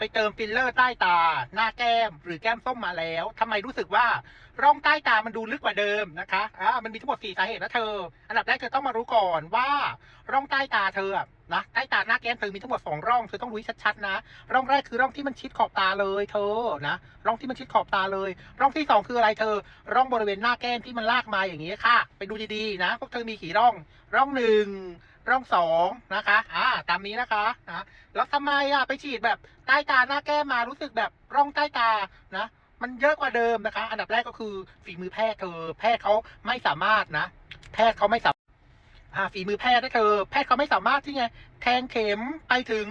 ไปเติมฟิลเลอร์ใต้ตา หน้าแก้ม หรือแก้มส้มมาแล้วทำไมรู้สึกว่าร่องใต้ตามันดูลึกกว่าเดิมนะคะอ่ามันมีทั้งหมดสี่สาเหตุนะเธอ อันดับแรกเธอต้องมารู้ก่อนว่าร่องใต้ตาเธออะนะใต้ตาหน้าแก้มเธอมีทั้งหมดสองร่องเธอต้องรู้ชัดๆนะ ร่องแรกคือร่องที่มันชิดขอบตาเลยเธอนะร่องที่มันชิดขอบตาเลย ร่องที่สองคืออะไรเธอ ร่องบริเวณหน้าแก้มที่มันลากมาอย่างนี้ค่ะ ไปดูดีๆนะพวกเธอมีกี่ร่อง ร่องหนึ่ง ร่องสองนะคะ อ่า ตามนี้นะคะนะแล้วทำไมอะไปฉีดแบบใต้ตาหน้าแก้มมารู้สึกแบบร่องใต้ตานะมันเยอะกว่าเดิมนะคะ อันดับแรกก็คือฝีมือแพทย์เธอ แพทย์เขาไม่สามารถนะ แพทย์เขาไม่สามอ่าฝีมือแพทย์นะเธอ แพทย์เขาไม่สามารถที่ไง แทงเข็มไปถึง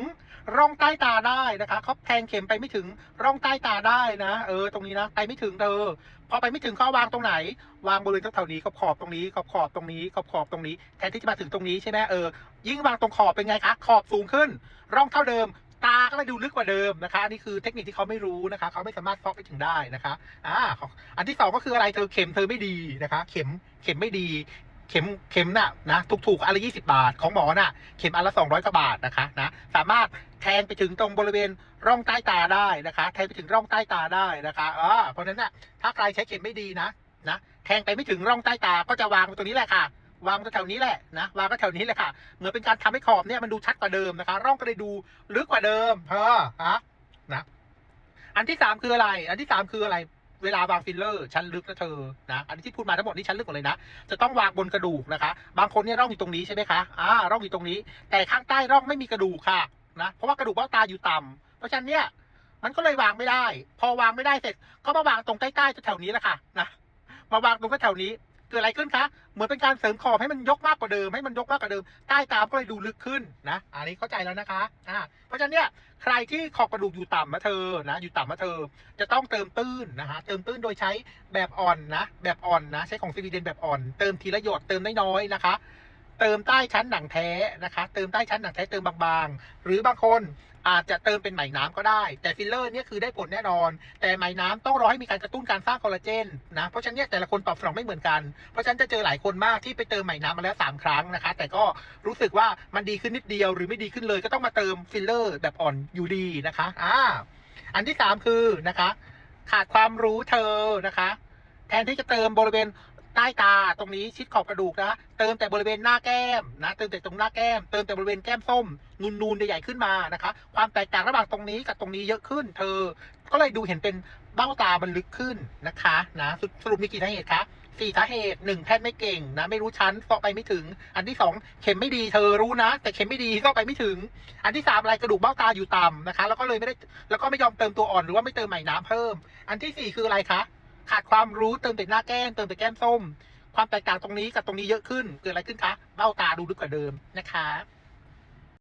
ร่องใต้ตาได้นะคะเขาแทงเข็มไปไม่ถึงร่องใต้ตาได้นะ เออ ตรงนี้นะไปไม่ถึงเธอพอไปไม่ถึงเขาวางตรงไหน วางบริเวณแถวนี้ขอบขอบตรงนี้ขอบขอบตรงนี้ขอบขอบตรงนี้แทนที่จะมาถึงตรงนี้ใช่ไหมเออยิ่งวางตรงขอบเป็นไงคะขอบสูงขึ้น ร่องเท่าเดิมตาก็เลยดูลึกกว่าเดิมนะคะอันนี้คือเทคนิคที่เขาไม่รู้นะคะ เขาไม่สามารถฟอกไปถึงได้นะคะอ่าอันที่สองก็คืออะไรเธอเข็มเธอไม่ดีนะคะ เข็มเข็มไม่ดี เข็มเข็มน่ะนะถูกๆอันละยี่สิบาท ของหมอน่ะเข็มอันละสองร้อยกว่าบาทนะคะนะสามารถแทงไปถึงตรงบริเวณร่องใต้ตาได้นะคะ แทงไปถึงร่องใต้ตาได้นะคะอ่าเพราะนั้นน่ะถ้าใครใช้เข็มไม่ดีนะนะแทงไปไม่ถึงร่องใต้ตาก็จะวางตรงนี้แหละค่ะวางแถวนี้แหละนะวางก็แถวนี้แหละค่ะเหมือนเป็นการทำให้ขอบเนี่ยมันดูชัดกว่าเดิมนะคะ ร่องก็เลยดูลึกกว่าเดิมเออฮะนะ อันที่สามคืออะไร อันที่สามคืออะไร เวลาวางฟิลเลอร์ชั้นลึกนะเธอนะอันที่พูดมาทั้งหมดนี่ชั้นลึกหมดเลยนะจะต้องวางบนกระดูกนะคะ บางคนเนี่ยร่องอยู่ตรงนี้ใช่ไหมคะอ่าร่องอยู่ตรงนี้ แต่ข้างใต้ร่องไม่มีกระดูกค่ะนะเพราะว่ากระดูกเบ้าตาอยู่ต่ำเพราะฉะนั้นเนี่ยมันก็เลยวางไม่ได้ พอวางไม่ได้เสร็จก็มาวางตรงใกล้ๆแถวนี้แหละค่ะนะมาวางตรงแถวนี้ เกิดอะไรขึ้นคะ เหมือนเป็นการเสริมขอบให้มันยกมากกว่าเดิม ให้มันยกมากกว่าเดิม ใต้ตามก็เลยดูลึกขึ้นนะ อันนี้เข้าใจแล้วนะคะ อ่า เพราะฉะนั้นเนี่ยใครที่ขอบกระดูกอยู่ต่ำมาเธอ นะ อยู่ต่ำมาเธอ จะต้องเติมตื้นนะฮะ เติมตื้นโดยใช้แบบอ่อนนะ แบบอ่อนนะ ใช้ของสวีเดนแบบอ่อน เติมทีละหยด เติมน้อยๆนะคะ เติมใต้ชั้นหนังแท้นะคะ เติมใต้ชั้นหนังแท้เติมบางๆ หรือบางคนอาจจะเติมเป็นไหมน้ำก็ได้ แต่ฟิลเลอร์เนี่ยคือได้ผลแน่นอน แต่ไหมน้ำต้องรอให้มีการกระตุ้นการสร้างคอลลาเจนนะ เพราะฉะนั้นเนี่ยแต่ละคนตอบสนองไม่เหมือนกัน เพราะฉะนั้นจะเจอหลายคนมากที่ไปเติมไหมน้ำมาแล้วสามครั้งนะคะ แต่ก็รู้สึกว่ามันดีขึ้นนิดเดียวหรือไม่ดีขึ้นเลยก็ต้องมาเติมฟิลเลอร์แบบอ่อนอยู่ดีนะคะ อ่า อันที่สามคือนะคะ ขาดความรู้เธอนะคะ แทนที่จะเติมบริเวณ ใต้ตาตรงนี้ชิดขอบกระดูกนะเติมแต่บริเวณหน้าแก้มนะเติมแต่ตรงหน้าแก้ม เติมแต่บริเวณแก้มส้ม นูนๆใหญ่ๆขึ้นมานะคะ ความแตกต่างระหว่างตรงนี้กับตรงนี้เยอะขึ้น เธอ ก็เลยดูเห็นเป็นเบ้าตามันลึกขึ้นนะคะนะสสรุปมีกี่สาเหตุคะสี่สาเหตุหนึ่งแพทย์ไม่เก่งนะ ไม่รู้ชั้นเสาะไปไม่ถึง อันที่สองเข็มไม่ดีเธอรู้นะ แต่เข็มไม่ดีเสาะไปไม่ถึง อันที่สามอะไรกระดูกเบ้าตาอยู่ต่ำนะคะ แล้วก็เลยไม่ได้แล้วก็ไม่ยอมเติมตัวอ่อนหรือว่าไม่เติมไหม่น้ำเพิ่ม อันที่สี่คืออะไรคะ ขาดความรู้เติมแต่หน้าแก้มเติมแต่แก้มส้ม ความแตกต่างตรงนี้กับตรงนี้เยอะขึ้น เกิดอะไรขึ้นคะเบ้าตาดูลึกกว่าเดิมนะคะ